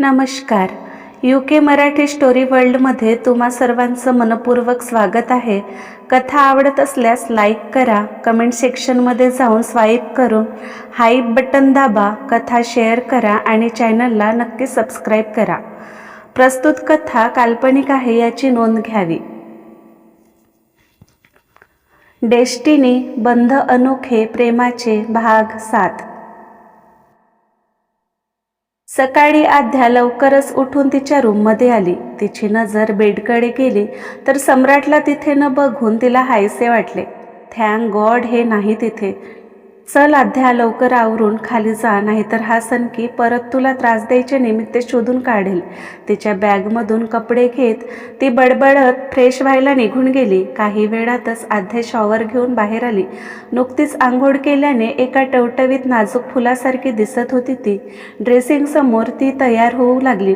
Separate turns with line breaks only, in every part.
नमस्कार. U K Marathi story वर्ल्डमध्ये तुम्हा सर्वांचं मनपूर्वक स्वागत आहे. कथा आवडत असल्यास लाईक करा कमेंट सेक्शनमध्ये जाऊन स्वाईप करून हाईप बटन दाबा कथा शेअर करा आणि चॅनलला नक्की सबस्क्राईब करा. प्रस्तुत कथा काल्पनिक आहे याची नोंद घ्यावी. डेस्टिनी बंध अनोखे प्रेमाचे भाग सात. सकाळी आध्या लवकरच उठून तिच्या रूममध्ये आली. तिची नजर बेडकडे गेली तर सम्राटला तिथे न बघून तिला हायसे वाटले. थँक गॉड हे नाही तिथे. चल अध्या लवकर आवरून खाली जा नाहीतर हा सनकी परत तुला त्रास द्यायचे निमित्त शोधून काढेल. तिच्या बॅगमधून कपडे घेत ती बडबडत फ्रेश व्हायला निघून गेली. काही वेळातच आध्या शॉवर घेऊन बाहेर आली. नुकतीच आंघोळ केल्याने एका टवटवीत नाजूक फुलासारखी दिसत होती ती. ड्रेसिंगसमोर ती तयार होऊ लागली.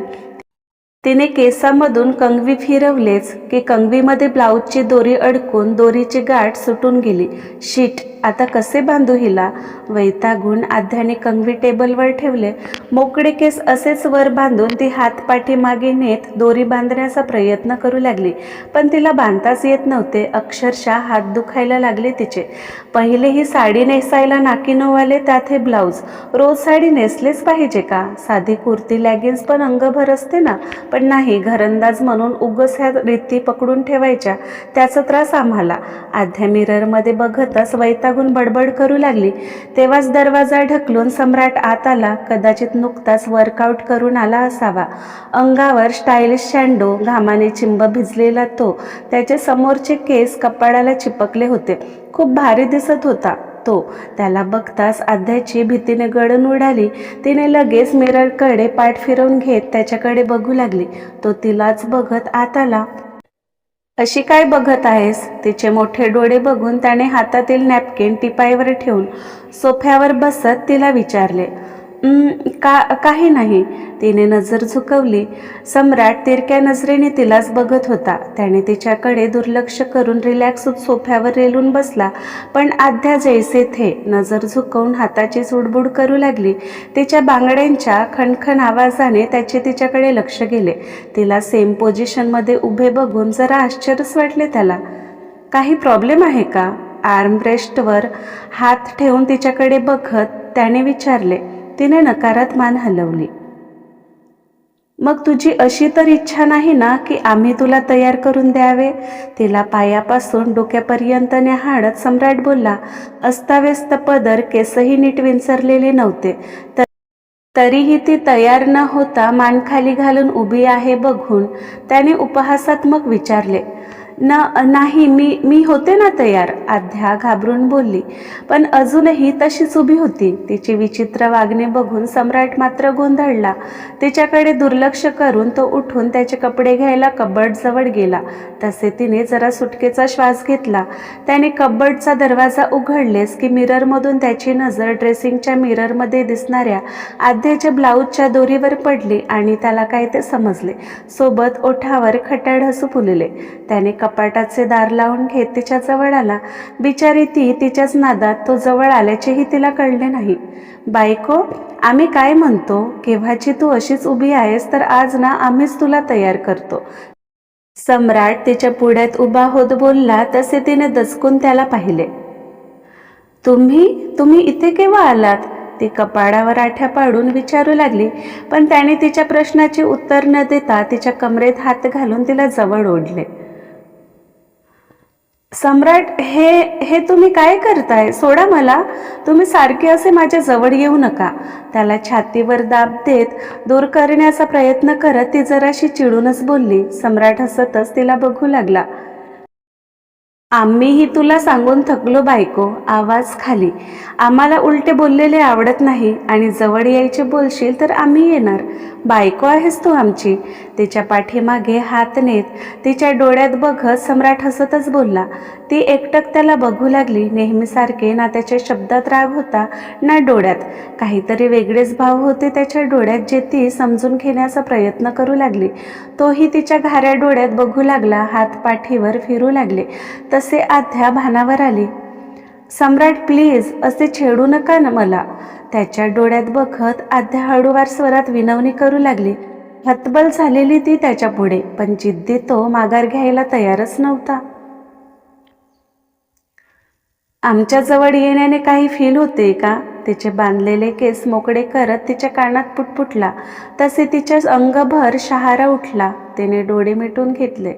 तिने केसामधून कंगवी फिरवलेच की कंगवीमध्ये ब्लाऊजची दोरी अडकून दोरीची गाठ सुटून गेली. शीट आता कसे बांधू हिला? वैतागून आध्याने कंगवी टेबलवर ठेवले. मोकळे केस असेच वर बांधून ती हातपाठी मागे नेत दोरी बांधण्याचा प्रयत्न करू लागली. पण तिला बांधताच येत नव्हते. अक्षरशः हात दुखायला लागले तिचे. पहिले ही साडी नेसायला नाकी नवाले त्यात हे ब्लाऊज. रोज साडी नेसलेच पाहिजे का? साधी कुर्ती लॅगिन्स पण अंगभर असते ना? पण नाही घरंदाज म्हणून उगस ह्या रीती पकडून ठेवायच्या. त्याचा त्रास आम्हाला. आध्या मिररमध्ये बघतच वैतागून बडबड करू लागली. तेव्हाच दरवाजा ढकलून सम्राट आत आला कदाचित नुकताच वर्कआउट करून आला असावा. अंगावर स्टाईलिश शँडो घामाने चिंब भिजलेला तो त्याचे समोरचे केस कपाळाला चिपकले होते. खूप भारी दिसत होता तो. त्याला बघताच आध्याची भीतीने गडण उडाली. तिने लगेच मिररकडे पाठ फिरवून घेत त्याच्याकडे बघू लागली. तो तिलाच बघत आत आला अशी काय बघत आहेस? तिचे मोठे डोळे बघून त्याने हातातील नॅपकिन टिपाईवर ठेवून सोफ्यावर बसत तिला विचारले का काही नाही. तिने नजर झुकवली. सम्राट तिरक्या नजरेने तिलाच बघत होता. त्याने तिच्याकडे दुर्लक्ष करून रिलॅक्स सोफ्यावर रेलून बसला. पण आध्या जैसे थे. नजर झुकवून हाताची चुडबुड करू लागली. तिच्या बांगड्यांच्या खणखण आवाजाने त्याचे तिच्याकडे लक्ष गेले. तिला सेम पोझिशनमध्ये उभे बघून जरा आश्चर्यच वाटले त्याला. काही प्रॉब्लेम आहे का? आर्मरेस्टवर हात ठेवून तिच्याकडे बघत त्याने विचारले. तिने नकारात मान हलवली. मग तुझी अशी तर इच्छा नाही ना की आम्ही तुला तयार करून द्यावे? तिला पायापासून डोक्यापर्यंत न्याहाळत सम्राट बोलला अस्ताव्यस्त पदर केसही नीट विंचरलेले नव्हते. तर तरीही ती तयार न होता मान खाली घालून उभी आहे बघून त्याने उपहासात्मक विचारले न नाही मी मी होते ना तयार. आध्या घाबरून बोलली. पण अजूनही तशीच उभी होती. तिची विचित्र वागणे बघून सम्राट मात्र गोंधळला. तिच्याकडे दुर्लक्ष करून तो उठून त्याचे कपडे घ्यायला कबडजवळ गेला. तसे तिने जरा सुटकेचा श्वास घेतला. त्याने कबडचा दरवाजा उघडलेस की मिररमधून त्याची नजर ड्रेसिंगच्या मिररमध्ये दिसणाऱ्या आध्याच्या ब्लाऊजच्या दोरीवर पडली आणि त्याला काय ते समजले. सोबत ओठावर खट्याळ हसू फुलले. त्याने कपाटाचे दार लावून घेत तिच्या जवळ आला. बिचारी ती तिच्याच नादात तो जवळ आल्याचेही तिला कळले नाही. बायको आम्ही काय म्हणतो? केव्हाची तू अशीच उभी आहेस तर आज ना आम्हीच तुला तयार करतो. सम्राट तिच्या पुढ्यात उभा होत बोलला तसे तिने दचकून त्याला पाहिले. तुम्ही तुम्ही इथे केव्हा आलात? ती कपाडावर आठ्या पाडून विचारू लागली पण त्याने तिच्या प्रश्नाचे उत्तर न देता तिच्या कमरेत हात घालून तिला जवळ ओढले. सम्राट हे हे तुम्ही काय करताय? सोडा मला. तुम्ही सारखे असे माझ्या जवळ येऊ नका. त्याला छातीवर दाब देत दूर करण्याचा प्रयत्न करत ती जराशी चिडूनच बोलली. सम्राट हसतच तिला बघू लागला. आम्हीही तुला सांगून थकलो बायको आवाज खाली. आम्हाला उलटे बोललेले आवडत नाही आणि जवळ यायचे बोलशील तर आम्ही येणार. बायको आहेस तू आमची. तिच्या पाठीमागे हात नेत तिच्या डोळ्यात बघत सम्राट हसतच बोलला. ती एकटक त्याला बघू लागली. नेहमीसारखे ना त्याच्या शब्दात राग होता ना डोळ्यात. काहीतरी वेगळेच भाव होते त्याच्या डोळ्यात जे ती समजून घेण्याचा प्रयत्न करू लागली. तोही तिच्या घाऱ्या डोळ्यात बघू लागला हात पाठीवर फिरू लागले. तसे आध्या भानावर आली. सम्राट प्लीज असे छेडू नका ना मला. त्याच्या डोळ्यात बघत आध्या हळूवार स्वरात विनवणी करू लागली. हतबल झालेली ती त्याच्या पुढे पण जिद्दी तो माघार घ्यायला तयारच नव्हता. आमच्याजवळ येण्याने काही फील होते का? तिचे बांधलेले केस मोकळे करत तिच्या कानात पुटपुटला. तसे तिच्या अंगभर शहारा उठला. तिने डोळे मिटून घेतले.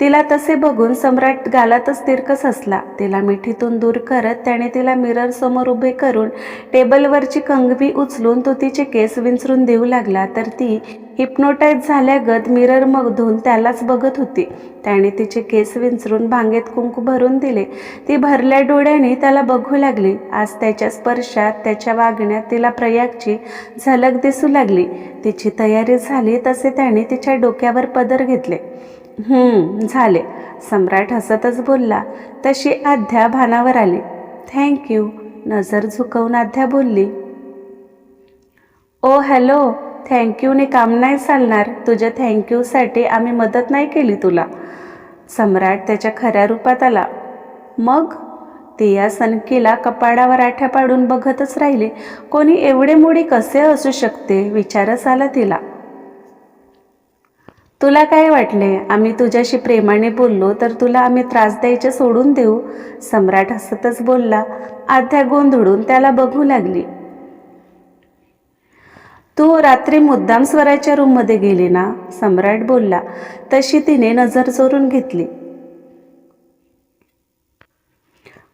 तिला तसे बघून सम्राट गालातच तिरकस हसला तिला मिठीतून दूर करत त्याने तिला मिरर समोर उभे करून टेबलवरची कंगवी उचलून तो तिचे केस विंचरून देऊ लागला. तर ती हिप्नोटाईज झाल्यागत मिररमधून त्यालाच बघत होती. त्याने तिचे केस विंचरून भांगेत कुंकू भरून दिले. ती भरल्या डोळ्याने त्याला बघू लागली. आज त्याच्या स्पर्शात त्याच्या वागण्यात तिला प्रयागची झलक दिसू लागली. तिची तयारी झाली तसे त्याने तिच्या डोक्यावर पदर घेतले. झाले. सम्राट हसतच बोलला. तशी आध्या भानावर आली. थँक्यू नजर झुकवून आध्या बोलली. ओ हॅलो. थँक्यूने काम नाही चालणार. तुझ्या थँक्यूसाठी आम्ही मदत नाही केली तुला. सम्राट त्याच्या खऱ्या रूपात आला. मग? तिया या सनकीला कपाडावर आठ्या पाडून बघतच राहिली. कोणी एवढे मोडी कसे असू शकते? विचारच आला तिला. तुला काय वाटले? आम्ही तुझ्याशी प्रेमाने बोललो तर तुला आम्ही त्रास द्यायचे सोडून देऊ? सम्राट हसतच बोलला. आध्या गोंधळून त्याला बघू लागली. तू रात्री मुद्दाम स्वराच्या रूममध्ये गेली ना? सम्राट बोलला. तशी तिने नजर चोरून घेतली.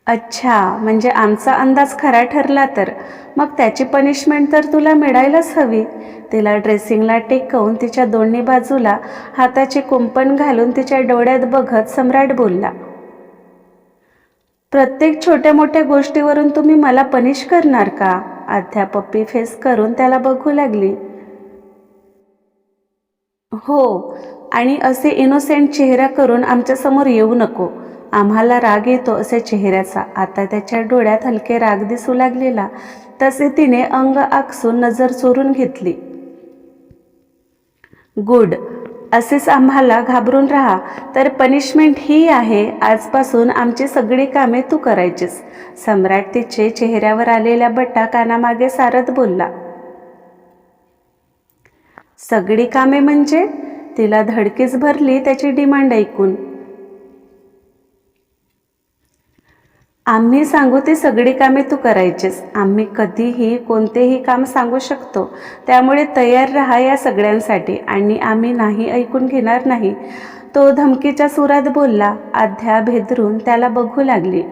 अच्छा म्हणजे आमचा अंदाज खरा ठरला तर. मग त्याची पनिशमेंट तर तुला मिळायलाच हवी. तिला ड्रेसिंगला टेकवून तिच्या दोन्ही बाजूला हाताचे कुंपण घालून तिच्या डोळ्यात बघत सम्राट बोलला. प्रत्येक छोट्या मोठ्या गोष्टीवरून तुम्ही मला पनिश करणार का? अध्यापप्पी फेस करून त्याला बघू लागली. हो आणि असे इनोसेंट चेहरा करून आमच्यासमोर येऊ नको. आम्हाला राग येतो असे चेहऱ्याचा. आता त्याच्या डोळ्यात हलके राग दिसू लागलेला. तसे तिने अंग आकसून नजर चोरून घेतली. गुड. असेच आम्हाला घाबरून राहा. तर पनिशमेंट ही आहे आजपासून आमची सगळी कामे तू करायचीस. सम्राट तिचे चेहऱ्यावर आलेल्या बट्टा कानामागे सारत बोलला. सगळी कामे म्हणजे? तिला धडकीच भरली त्याची डिमांड ऐकून. आम्ही सांगू ती सगळी कामे तू करायचीस. आम्ही कधीही कोणतेही काम सांगू शकतो. त्यामुळे तयार राहा या सगळ्यांसाठी. आणि आम्ही नाही ऐकून घेणार नाही. तो धमकीच्या सुरात बोलला. आध्या भेदरून त्याला बघू लागली.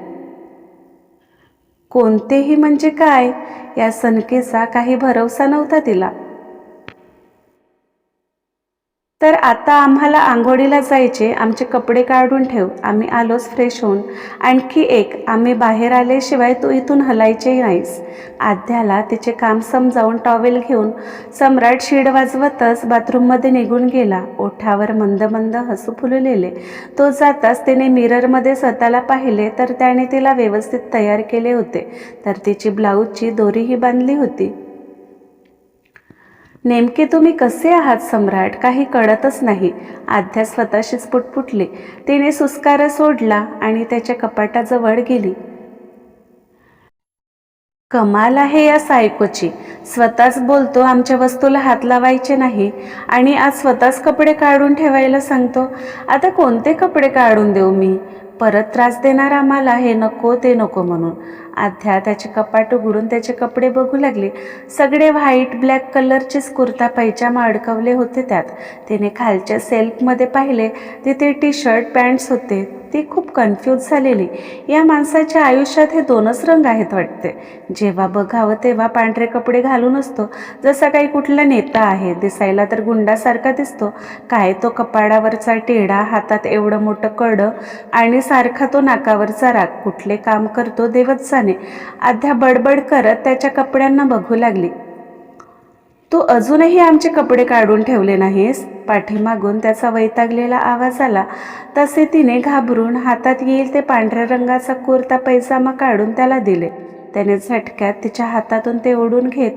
कोणतेही म्हणजे काय? या सनकेचा काही भरवसा नव्हता तिला. तर आता आम्हाला आंघोळीला जायचे आमचे कपडे काढून ठेव आम्ही आलोच फ्रेश होऊन. आणखी एक आम्ही बाहेर आल्याशिवाय तू इथून हलायचे नाहीस. आध्याला तिचे काम समजावून टॉवेल घेऊन सम्राट शिड वाजवतच बाथरूममध्ये निघून गेला. ओठावर मंद मंद हसू फुललेले. तो जाताच तिने मिररमध्ये स्वतःला पाहिले तर त्याने तिला व्यवस्थित तयार केले होते. तर तिची ब्लाऊजची दोरीही बांधली होती. नेमके तुम्ही कसे आहात सम्राट? काही कळतच नाही. आध्या स्वतःशीच पुटपुटली. तिने सुस्कारा सोडला आणि त्याच्या कपाटाजवळ गेली. कमाल आहे या सायकोची. स्वतःच बोलतो आमच्या वस्तूला हात लावायचे नाही. आणि आज स्वतःच कपडे काढून ठेवायला सांगतो. आता कोणते कपडे काढून देऊ मी? परत त्रास देणार आम्हाला? हे नको ते नको म्हणून. आध्या त्याचे कपाट उघडून त्याचे कपडे बघू लागले. सगळे व्हाईट ब्लॅक कलरचेच कुर्ता पैजामा अडकवले होते त्यात. तिने खालच्या सेल्फमध्ये पाहिले तिथे टी शर्ट पॅन्ट्स होते. ती खूप कन्फ्यूज झालेली. या माणसाच्या आयुष्यात हे दोनच रंग आहेत वाटते. जेव्हा बघावं तेव्हा पांढरे कपडे घालून असतो. जसा काही कुठला नेता आहे दिसायला तर गुंडासारखा दिसतो. काय तो कपाडावरचा टेढा हातात एवढं मोठं कडं आणि सारखा तो नाकावरचा राग. कुठले काम करतो देवच जाणे. अध्या बडबड करत त्याच्या कपड्यांना बघू लागली. तू अजूनही आमचे कपडे काढून ठेवले नाहीस पाठीमागून त्याचा वैतागलेला आवाज आला. तसे तिने घाबरून हातात येईल ते पांढऱ्या रंगाचा कुर्ता पैजामा काढून त्याला दिले. त्याने झटक्यात तिच्या हातातून ते ओढून घेत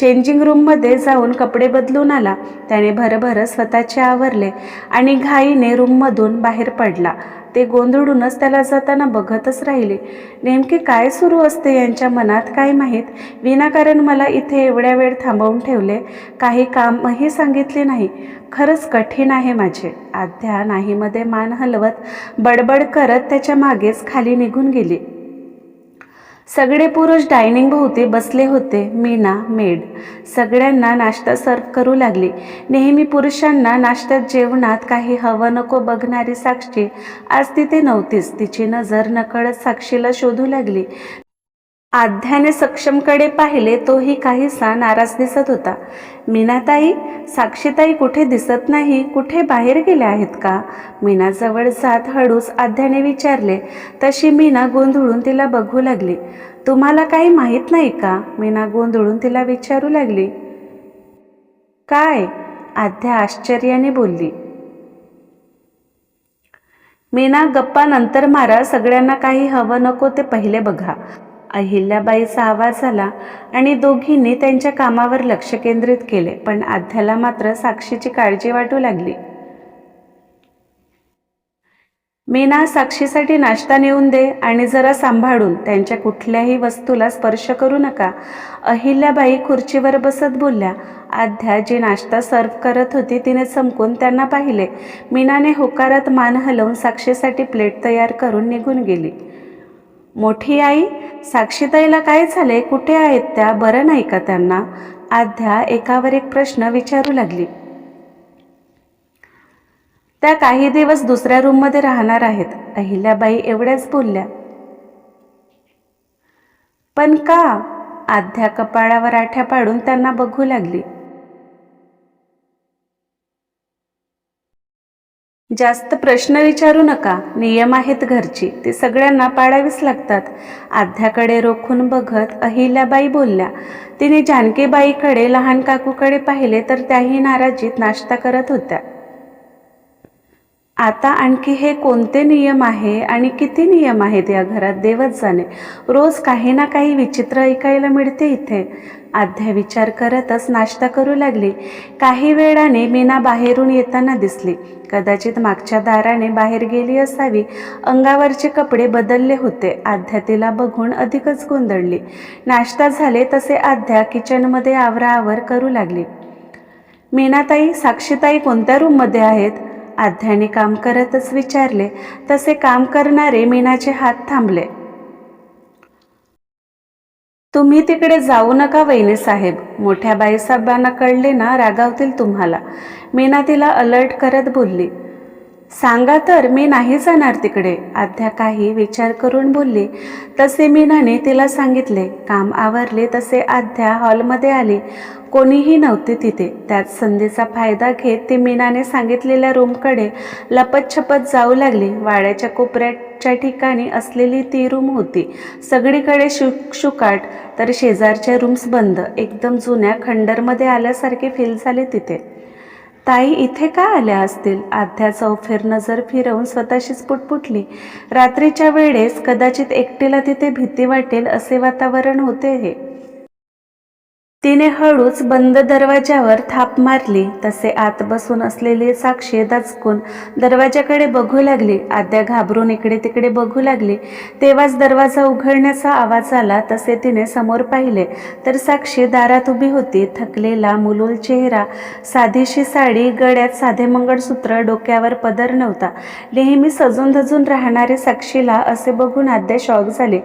चेंजिंग रूममध्ये जाऊन कपडे बदलून आला. त्याने भरभर स्वतःचे आवरले आणि घाईने रूममधून बाहेर पडला. ते गोंधळूनच त्याला जाताना बघतच राहिले. नेमके काय सुरू असते यांच्या मनात काय माहीत? विनाकारण मला इथे एवढ्या वेळ थांबवून ठेवले. काही कामही सांगितले नाही. खरंच कठीण आहे माझे. आद्या नाहीमध्ये मान हलवत बडबड करत त्याच्या मागेच खाली निघून गेली. सगळे पुरुष डायनिंग भोवती बसले होते मीना मेड. सगळ्यांना नाश्ता सर्व करू लागली. नेहमी पुरुषांना नाश्त्यात जेवणात काही हवं नको बघणारी साक्षी आज तिथे नव्हतीच. तिची नजर नकळत साक्षीला शोधू लागली. आध्याने सक्षमकडे पाहिले तोही काहीसा नाराज दिसत होता. मीनाताई साक्षीताई कुठे दिसत नाही? कुठे बाहेर गेल्या आहेत का? मीनाजवळ जात हळूच आध्याने विचारले. तशी मीना गोंधळून तिला बघू लागली. तुम्हाला काही माहीत नाही का? मीना गोंधळून तिला विचारू लागली. काय? आध्या आश्चर्याने बोलली. मीना गप्पा नंतर मारा. सगळ्यांना काही हवं नको ते पहिले बघा. अहिल्याबाईचा आवाज आला आणि दोघींनी त्यांच्या कामावर लक्ष केंद्रित केले पण आध्याला मात्र साक्षीची काळजी वाटू लागली. मीना साक्षीसाठी नाश्ता नेऊन दे आणि जरा सांभाळून त्यांच्या कुठल्याही वस्तूला स्पर्श करू नका अहिल्याबाई खुर्चीवर बसत बोलल्या. आध्या जी नाश्ता सर्व करत होती तिने चमकून त्यांना पाहिले. मीनाने होकारात मान हलवून साक्षीसाठी प्लेट तयार करून निघून गेली. मोठी आई साक्षीताईला काय झाले कुठे आहेत त्या बरं नाही का त्यांना? आध्या एकावर एक प्रश्न विचारू लागली. त्या काही दिवस दुसऱ्या रूममध्ये राहणार आहेत. अहिल्याबाई एवढ्याच बोलल्या. पण का? आध्या कपाळावर आठ्या पाडून त्यांना बघू लागली. जास्त प्रश्न विचारू नका. नियम आहेत घरची. ते सगळ्यांना पाळावीच लागतात. आध्याकडे रोखून बघत अहिल्याबाई बोलल्या तिने जानकीबाईकडे लहान काकूकडे पाहिले तर त्याही नाराजीत नाश्ता करत होत्या. आता आणखी हे कोणते नियम आहे आणि किती नियम आहेत या घरात? देवच जाणे. रोज काही ना काही विचित्र ऐकायला मिळते इथे. आध्या विचार करतच नाश्ता करू लागली. काही वेळाने मीना बाहेरून येताना दिसली. कदाचित मागच्या दाराने बाहेर गेली असावी. अंगावरचे कपडे बदलले होते. आध्या तिला बघून अधिकच गोंधळली. नाश्ता झाले तसे आध्या किचनमध्ये आवराआवर करू लागली. मीनाताई साक्षीताई कोणत्या रूममध्ये आहेत? आध्याने काम करतच विचारले तसे काम करणारे मीनाचे हात थांबले. तुम्ही तिकडे जाऊ नका वहिनी साहेब मोठ्या बाईसाहेबांना कळले ना रागावतील तुम्हाला. मीना तिला अलर्ट करत बोलली. सांगा तर मी नाही जाणार तिकडे. आध्या काही विचार करून बोलली. तसे मीनाने तिला सांगितले. काम आवरले तसे आध्या हॉलमध्ये आली. कोणीही नव्हते तिथे. त्यात संधीचा फायदा घेत ती मीनाने सांगितलेल्या रूमकडे लपतछपत जाऊ लागली. वाड्याच्या कोपऱ्याच्या ठिकाणी असलेली ती रूम होती. सगळीकडे शुक शुकाट तर शेजारच्या रूम्स बंद. एकदम जुन्या खंडरमध्ये आल्यासारखे फील झाले तिथे. ताई इथे का आल्या असतील? आध्या चौफेर नजर फिरवून स्वतःशीच पुटपुटली. रात्रीच्या वेळेस कदाचित एकटीला तिथे भीती वाटेल असे वातावरण होते हे. तिने हळूच बंद दरवाजावर थाप मारली. तसे आत बसून असलेली साक्षी दचकून दरवाजाकडे बघू लागली. आद्या घाबरून इकडे तिकडे बघू लागली. तेव्हाच दरवाजा उघडण्याचा आवाज आला. तसे तिने समोर पाहिले. तर साक्षी दारात उभी होती. थकलेला मुलूल चेहरा साधीशी साडी गळ्यात साधे मंगळसूत्र डोक्यावर पदर नव्हता. नेहमी सजून धजून राहणारे साक्षीला असे बघून आद्या शॉक झाले.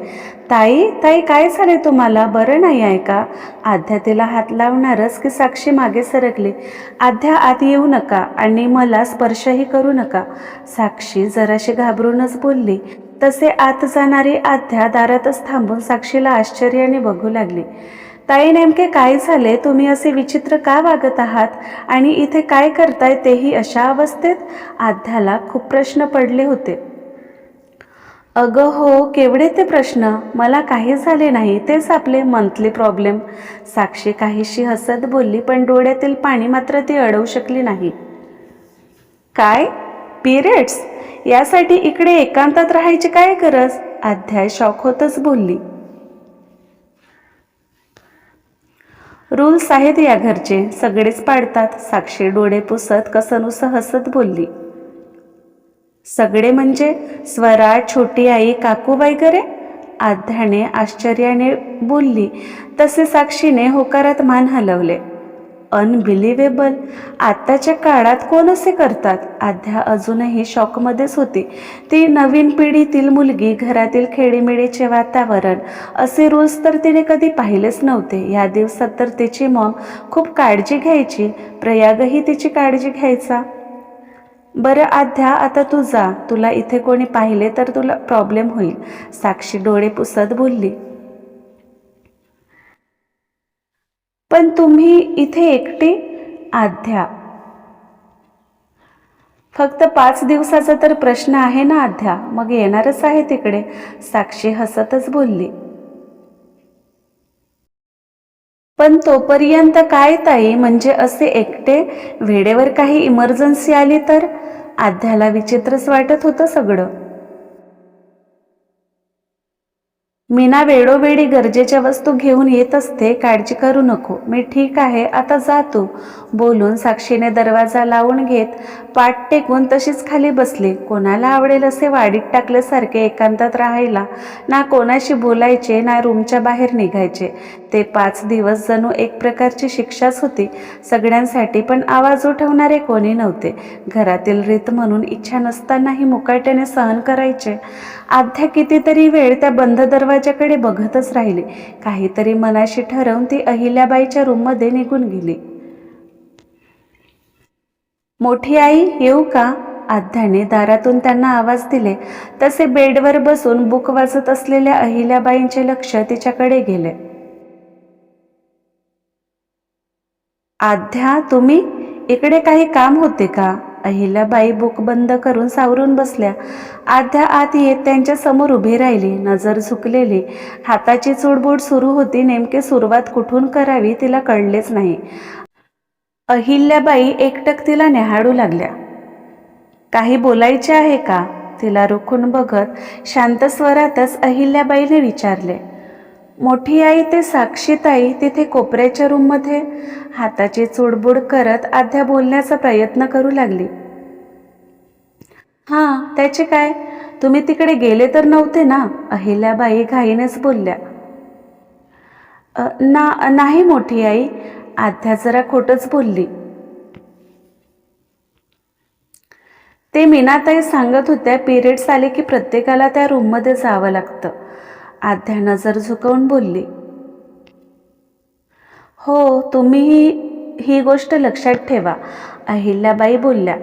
ताई ताई काय झाले तुम्हाला? बरं नाही आहे का? आध्या तिला हात लावणारच की साक्षी मागे सरकली. आध्या आत येऊ नका आणि मला स्पर्शही करू नका. साक्षी जराशी घाबरूनच बोलली. तसे आत जाणारी आध्या दारातच थांबून साक्षीला आश्चर्याने बघू लागली. ताई नेमके काय झाले? तुम्ही असे विचित्र का वागत आहात? आणि इथे काय करताय तेही अशा अवस्थेत? आध्याला खूप प्रश्न पडले होते. अगं हो केवढे ते प्रश्न? मला काही झाले नाही तेच आपले मंथली प्रॉब्लेम साक्षी काहीशी हसत बोलली पण डोळ्यातील पाणी मात्र ती अडवू शकली नाही. काय? पिरियड्स यासाठी इकडे एकांतात राहायची काय गरज? अध्याय शॉक होतच बोलली. रूल्स आहेत या घरचे सगळेच पाडतात. साक्षी डोळे पुसत कसनुसं हसत बोलली. सगळे म्हणजे स्वरा छोटी आई काकू वगैरे? आध्याने आश्चर्याने बोलली तसे साक्षीने होकारात मान हलवले. अनबिलिव्हेबल आत्ताच्या काळात कोण असे करतात? आध्या अजूनही शॉकमध्येच होती. ती नवीन पिढीतील मुलगी घरातील खेळीमेळीचे वातावरण असे रूल्स तर तिने कधी पाहिलेच नव्हते. या दिवसात तर तिची मॉम खूप काळजी घ्यायची. प्रयागही तिची काळजी घ्यायचा. बरं आध्या आता तू जा. तुला इथे कोणी पाहिले तर तुला प्रॉब्लेम होईल. साक्षी डोळे पुसत बोलली. पण तुम्ही इथे एकटी? आध्या फक्त पाच दिवसाचा तर प्रश्न आहे ना आध्या मग येणारच आहे तिकडे. साक्षी हसतच बोलली. पण तोपर्यंत काय ताई? म्हणजे असे एकटे वेळेवर काही इमर्जन्सी आली तर? आध्याला विचित्रच वाटत होतं सगळं. मीना वेळोवेळी गरजेच्या वस्तू घेऊन येत असते. काळजी करू नको. मी ठीक आहे आता जातो बोलून साक्षीने दरवाजा लावून घेत पाठ टेकून तशीच खाली बसली. कोणाला आवडेल असे वाडीत टाकल्यासारखे एकांतात राहायला? ना कोणाशी बोलायचे ना रूमच्या बाहेर निघायचे. ते पाच दिवस जणू एक प्रकारची शिक्षाच होती. सगळ्यांसाठी पण आवाज उठवणारे कोणी नव्हते. घरातील रीत म्हणून इच्छा नसतानाही मुकाट्याने सहन करायचे. आध्या कितीतरी वेळ त्या बंद दरवाजाकडे बघतच राहिली. काहीतरी मनाशी ठरवून ती अहिल्याबाईच्या रूममध्ये निघून गेली. मोठी आई येऊ का? आध्याने दारातून त्यांना आवाज दिले. तसे बेडवर बसून बुक वाचत असलेल्या अहिल्याबाईंचे लक्ष तिच्याकडे गेले. आध्या तुम्ही इकडे काही काम होते का? अहिल्याबाई बुक बंद करून सावरून बसल्या. आध्या आत येत त्यांच्यासमोर उभी राहिली नजर झुकलेली. हाताची चुडबुड सुरू होती नेमके सुरुवात कुठून करावी तिला कळलेच नाही. अहिल्याबाई एकटक तिला न्याहाळू लागल्या. काही बोलायचे आहे का? तिला रुखून बघत शांत स्वरातच अहिल्याबाईने विचारले. मोठी आई ते साक्षीताई तिथे कोपऱ्याच्या रूममध्ये हाताची चुडबुड करत आध्या बोलण्याचा प्रयत्न करू लागली. हां त्याचे काय? तुम्ही तिकडे गेले तर नव्हते ना? अहिल्याबाई घाईनेच बोलल्या. ना नाही मोठी आई आध्या जरा खोटच बोलली. ते मीनाताई सांगत होत्या पिरियड्स आले की प्रत्येकाला त्या रूममध्ये जावं लागतं. आध्या नजर झुकवून बोलली. हो तुम्हीही ही गोष्ट लक्षात ठेवा अहिल्याबाई बोलल्या.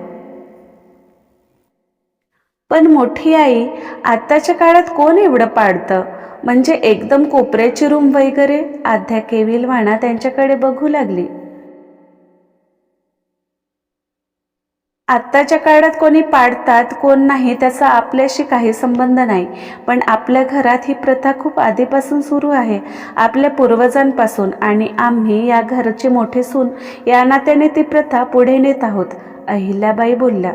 पण मोठी आई आत्ताच्या काळात कोण एवढं पाडतं? म्हणजे एकदम कोपऱ्याची रूम वगैरे? आध्या केविलवाणा त्यांच्याकडे बघू लागली. आत्ताच्या काळात कोणी पाडतात कोण नाही त्याचा आपल्याशी काही संबंध नाही. पण आपल्या घरात ही प्रथा खूप आधीपासून सुरू आहे. आपल्या पूर्वजांपासून आणि आम्ही या घरचे मोठे सून या नात्याने ती प्रथा पुढे नेत आहोत अहिल्याबाई बोलल्या.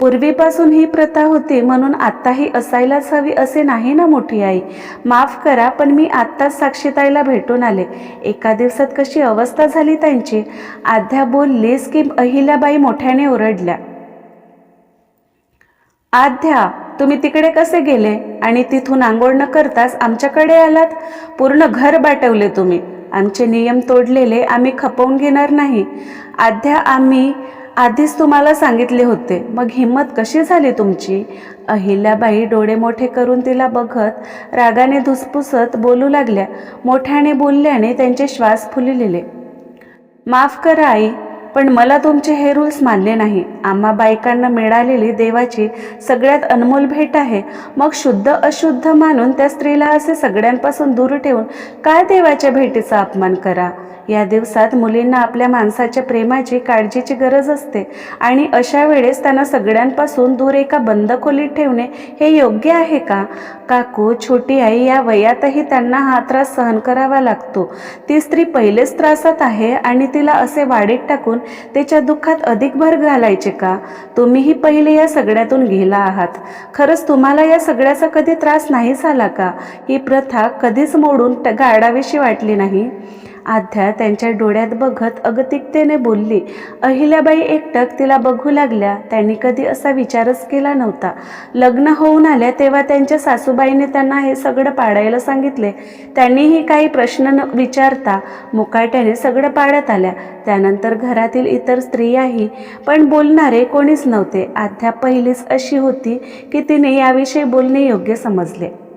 पूर्वीपासून ही प्रथा होती म्हणून आत्ताही असायलाच हवी असे नाही ना मोठी आई? माफ करा पण मी आत्ताच साक्षीताईला भेटून आले. एका दिवसात कशी अवस्था झाली त्यांची? आध्या बोललीस की अहिल्याबाई मोठ्याने ओरडल्या. आध्या तुम्ही तिकडे कसे गेले? आणि तिथून आंघोळ न करताच आमच्याकडे आलात? पूर्ण घर बाटवले तुम्ही. आमचे नियम तोडलेले आम्ही खपवून घेणार नाही. आध्या आम्ही आधीच तुम्हाला सांगितले होते मग हिंमत कशी झाली तुमची? अहिल्याबाई डोळे मोठे करून तिला बघत रागाने धुसपुसत बोलू लागल्या. मोठ्याने बोलल्याने त्यांचे श्वास फुललेले माफ करा आई पण मला तुमचे हे रूल्स मानले नाही. आम्हा बायकांना मिळालेली देवाची सगळ्यात अनमोल भेट आहे. मग शुद्ध अशुद्ध मानून त्या स्त्रीला असे सगळ्यांपासून दूर ठेवून काय देवाच्या भेटीचा अपमान करा? या दिवसात मुलींना आपल्या माणसाच्या प्रेमाची काळजीची गरज असते आणि अशा वेळेस त्यांना सगळ्यांपासून दूर एका बंद खोलीत ठेवणे हे योग्य आहे का? काकू छोटी आई या वयातही त्यांना हा त्रास सहन करावा लागतो. ती स्त्री पहिलेच त्रासात आहे आणि तिला असे वाडीत टाकून त्याच्या दुःखात अधिक भर घालायचे का? तुम्हीही पहिले या सगळ्यातून गेला आहात. खरंच तुम्हाला या सगळ्याचा कधी त्रास नाही झाला का? ही प्रथा कधीच मोडून गाडावीशी वाटली नाही. आध्या त्यांच्या डोळ्यात बघत अगतिकतेने बोलली अहिल्याबाई एकटक तिला बघू लागल्या. त्यांनी कधी असा विचारच केला नव्हता. लग्न होऊन आल्या तेव्हा त्यांच्या सासूबाईने त्यांना हे सगळं पाडायला सांगितले. त्यांनीही काही प्रश्न न विचारता मुकाट्याने सगळं पाडत आल्या. त्यानंतर घरातील इतर स्त्रियाही पण बोलणारे कोणीच नव्हते. आध्या पहिलीच अशी होती की तिने याविषयी बोलणे योग्य समजले.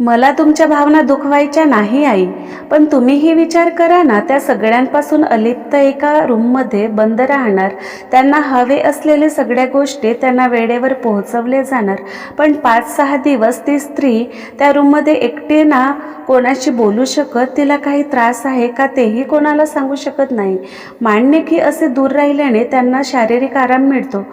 मला तुमच्या भावना दुखवायच्या नाही आई. पण तुम्हीही विचार करा ना त्या सगळ्यांपासून अलिप्त एका रूममध्ये बंद राहणार. त्यांना हवे असलेले सगळ्या गोष्टी त्यांना वेळेवर पोहोचवले जाणार. पण पाच सहा दिवस ती स्त्री त्या रूममध्ये एकटे ना कोणाशी बोलू शकत तिला काही त्रास आहे का तेही कोणाला सांगू शकत नाही. मान्य की असे दूर राहिल्याने त्यांना शारीरिक आराम मिळतो.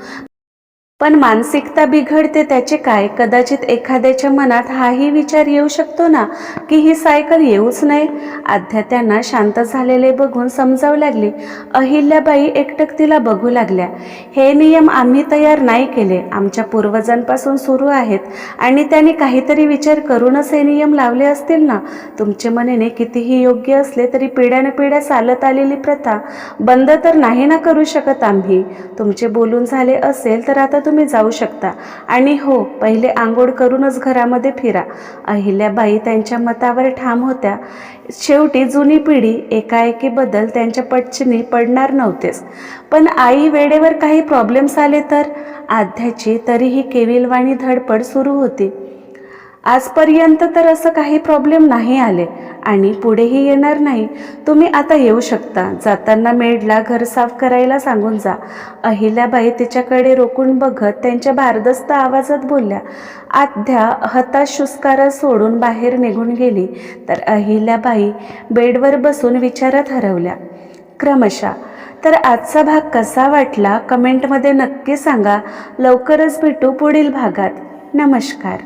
पण मानसिकता बिघडते त्याचे काय? कदाचित एखाद्याच्या मनात हाही विचार येऊ शकतो ना की ही सायकल येऊच नये? आध्या त्यांना शांत झालेले बघून समजावू लागली. अहिल्याबाई एकटक तिला बघू लागल्या. हे नियम आम्ही तयार नाही केले. आमच्या पूर्वजांपासून सुरू आहेत आणि त्यांनी काहीतरी विचार करूनच हे नियम लावले असतील ना? तुमचे मनाने कितीही योग्य असले तरी पिढ्याने पिढ्या चालत आलेली प्रथा बंद तर नाही ना करू शकत आम्ही. तुमचे बोलून झाले असेल तर आता तुम्ही जाऊ शकता. आणि हो पहिले आंघोळ करूनच घरामध्ये फिरा. अहिल्याबाई त्यांच्या मतावर ठाम होत्या. शेवटी जुनी पिढी एकाएकी बदल त्यांच्या पटचिनी पडणार नव्हतेच. पण आई वेळेवर काही प्रॉब्लेम्स आले तर? आध्याची तरीही केविलवाणी धडपड सुरू होती. आजपर्यंत तर असं काही प्रॉब्लेम नाही आले. आणि पुढेही येणार नाही. तुम्ही आता येऊ शकता. जाताना मेडला घर साफ करायला सांगून जा. अहिल्याबाई तिच्याकडे रोखून बघत त्यांच्या भारदस्त आवाजात बोलल्या आध्या हताश शुस्कारा सोडून बाहेर निघून गेली. तर अहिल्याबाई बेडवर बसून विचारात हरवल्या क्रमशः. तर आजचा भाग कसा वाटला? कमेंटमध्ये नक्की सांगा. लवकरच भेटू पुढील भागात. नमस्कार.